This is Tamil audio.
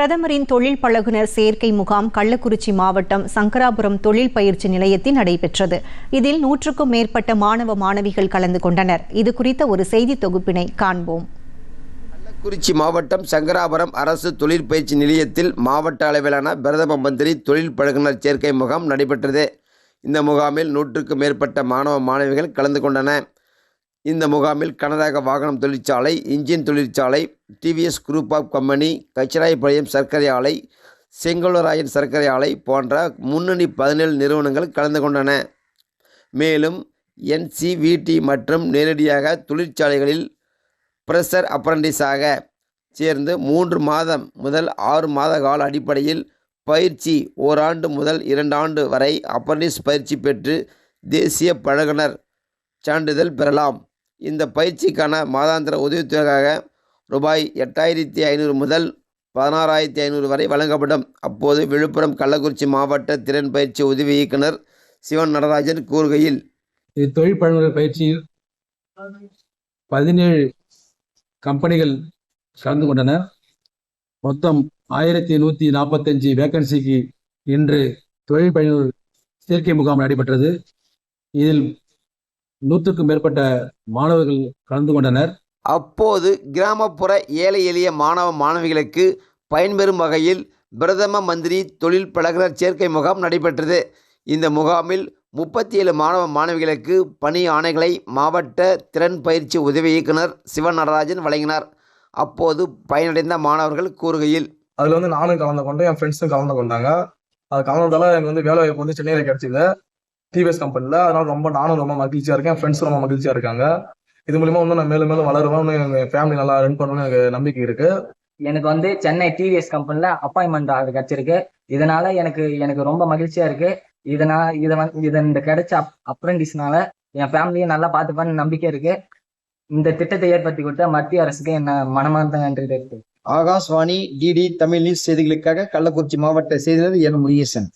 பிரதமரின் தொழில் பழகுனர் சேர்க்கை முகாம் கள்ளக்குறிச்சி மாவட்டம் சங்கராபுரம் தொழில் பயிற்சி நிலையத்தில் நடைபெற்றது. இதில் நூற்றுக்கும் மேற்பட்ட மாணவ மாணவிகள் கலந்து கொண்டனர். இது குறித்த ஒரு செய்தி தொகுப்பினை காண்போம். கள்ளக்குறிச்சி மாவட்டம் சங்கராபுரம் அரசு தொழிற்பயிற்சி நிலையத்தில் மாவட்ட அளவிலான பிரதம மந்திரி தொழில் பழகுனர் சேர்க்கை முகாம் நடைபெற்றது. இந்த முகாமில் நூற்றுக்கும் மேற்பட்ட மாணவ மாணவிகள் கலந்து கொண்டன இந்த முகாமில் கனரக வாகனம் தொழிற்சாலை இன்ஜின் தொழிற்சாலை TVS group of company Kachirayapalayam சர்க்கரை ஆலை செங்கோலராயன் சர்க்கரை ஆலை போன்ற முன்னணி பதினேழு நிறுவனங்கள் கலந்து கொண்டன. மேலும் என்சிவிடி மற்றும் நேரடியாக தொழிற்சாலைகளில் பிரஷர் அப்ரண்டிஸாக சேர்ந்து மூன்று மாதம் முதல் ஆறு மாத கால அடிப்படையில் பயிற்சி ஓராண்டு முதல் இரண்டு ஆண்டு வரை அப்ரண்டிஸ் பயிற்சி பெற்று தேசிய பழகுனர் சான்றிதழ் பெறலாம். இந்த பயிற்சிக்கான மாதாந்திர உதவித்தொகையாக ரூபாய் எட்டாயிரத்தி ஐநூறு முதல் பதினாறாயிரத்தி ஐநூறு வரை வழங்கப்படும். அப்போது விழுப்புரம் கள்ளக்குறிச்சி மாவட்ட திறன் பயிற்சி உதவி இயக்குனர் சிவன் நடராஜன் கூறுகையில் இது தொழில் பழங்குகள் பயிற்சியில் பதினேழு கம்பெனிகள் கலந்து கொண்டன. மொத்தம் ஆயிரத்தி நூற்றி நாற்பத்தஞ்சு வேக்கன்சிக்கு இன்று தொழில் பழங்குனர் சேர்க்கை முகாம் நடைபெற்றது. இதில் நூற்றுக்கும் மேற்பட்ட மாணவர்கள் கலந்து கொண்டனர். அப்போது கிராமப்புற ஏழை எளிய மாணவ மாணவிகளுக்கு பயன்பெறும் வகையில் பிரதம மந்திரி தொழில் பழகுனர் சேர்க்கை முகாம் நடைபெற்றது. இந்த முகாமில் முப்பத்தி ஏழு மாணவ மாணவிகளுக்கு பணி ஆணைகளை மாவட்ட திறன் பயிற்சி உதவி இயக்குனர் சிவன் நடராஜன் வழங்கினார். அப்போது பயனடைந்த மாணவர்கள் கூறுகையில் அதில் வந்து நானும் கலந்து கொண்டேன் என் ஃப்ரெண்ட்ஸும் கலந்து கொண்டாங்க. அது கலந்ததால எனக்கு வந்து வேலை வாய்ப்பு வந்து சென்னையில் கிடைச்சிது. டிவிஎஸ் கம்பெனியில் அதனால ரொம்ப நானும் ரொம்ப மகிழ்ச்சியாக இருக்கேன். என் ஃப்ரெண்ட்ஸும் ரொம்ப மகிழ்ச்சியாக இருக்காங்க. இது மூலியமா வந்து நான் மேலும் மேலும் வளருவேன். இன்னும் எங்கள் ஃபேமிலி நல்லா ரன் பண்ணணும்னு எனக்கு நம்பிக்கை இருக்கு. எனக்கு வந்து சென்னை டிவிஎஸ் கம்பெனில அப்பாயின்மெண்ட் ஆர்டர் கிடைச்சிருக்கு. இதனால எனக்கு எனக்கு ரொம்ப மகிழ்ச்சியா இருக்கு. இதனால இதை வந்து இது இந்த கிடைச்ச அப்ரெண்டிஸ்னால என் ஃபேமிலியை நல்லா பார்த்துப்பான்னு நம்பிக்கை இருக்கு. இந்த திட்டத்தை ஏற்படுத்தி கொடுத்த மத்திய அரசுக்கு என்ன மனமார்ந்த நன்றி தெரிவித்து ஆகாஷ்வாணி டிடி தமிழ் நியூஸ் செய்திகளுக்காக கள்ளக்குறிச்சி மாவட்ட செய்தியாளர் என் முருகேசன்.